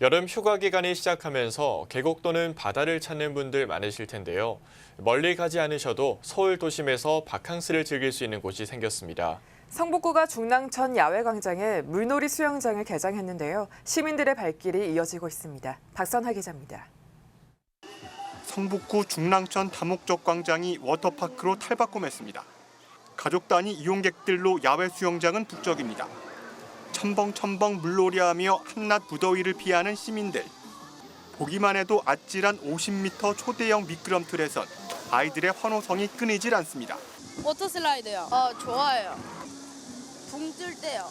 여름 휴가 기간이 시작하면서 계곡 또는 바다를 찾는 분들 많으실 텐데요. 멀리 가지 않으셔도 서울 도심에서 바캉스를 즐길 수 있는 곳이 생겼습니다. 성북구가 중랑천 야외광장에 물놀이 수영장을 개장했는데요. 시민들의 발길이 이어지고 있습니다. 박선하 기자입니다. 성북구 중랑천 다목적 광장이 워터파크로 탈바꿈했습니다. 가족 단위 이용객들로 야외 수영장은 북적입니다. 첨벙첨벙 물놀이하며 한낮 무더위를 피하는 시민들. 보기만 해도 아찔한 50m 초대형 미끄럼틀에선 아이들의 환호성이 끊이질 않습니다. 워터 슬라이드요. 어 좋아요. 붕 뜰 때요.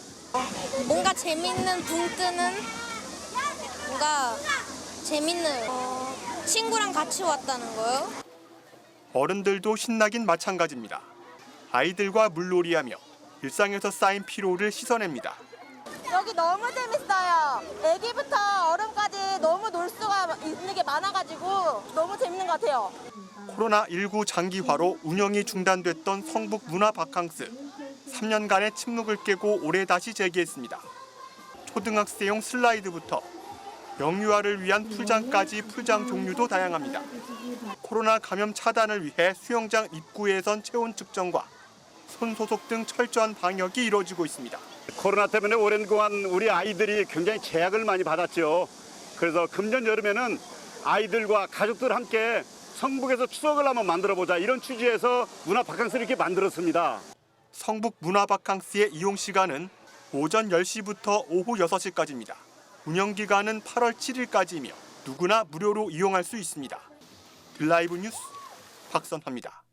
뭔가 재밌는 붕 뜨는 뭔가 재밌는 어, 친구랑 같이 왔다는 거요. 어른들도 신나긴 마찬가지입니다. 아이들과 물놀이하며 일상에서 쌓인 피로를 씻어냅니다. 여기 너무 재밌어요. 애기부터 어른까지 너무 놀 수가 있는 게 많아가지고 너무 재밌는 것 같아요. 코로나19 장기화로 운영이 중단됐던 성북 문화 바캉스. 3년간의 침묵을 깨고 올해 다시 재개했습니다. 초등학생용 슬라이드부터 영유아를 위한 풀장까지 풀장 종류도 다양합니다. 코로나 감염 차단을 위해 수영장 입구에선 체온 측정과 손 소독 등 철저한 방역이 이루어지고 있습니다. 코로나 때문에 오랜 동안 우리 아이들이 굉장히 제약을 많이 받았죠. 그래서 금년 여름에는 아이들과 가족들 함께 성북에서 추억을 한번 만들어 보자 이런 취지에서 문화 바캉스를 이렇게 만들었습니다. 성북 문화 바캉스의 이용 시간은 오전 10시부터 오후 6시까지입니다. 운영 기간은 8월 7일까지이며 누구나 무료로 이용할 수 있습니다. 드라이브 뉴스 박선화입니다.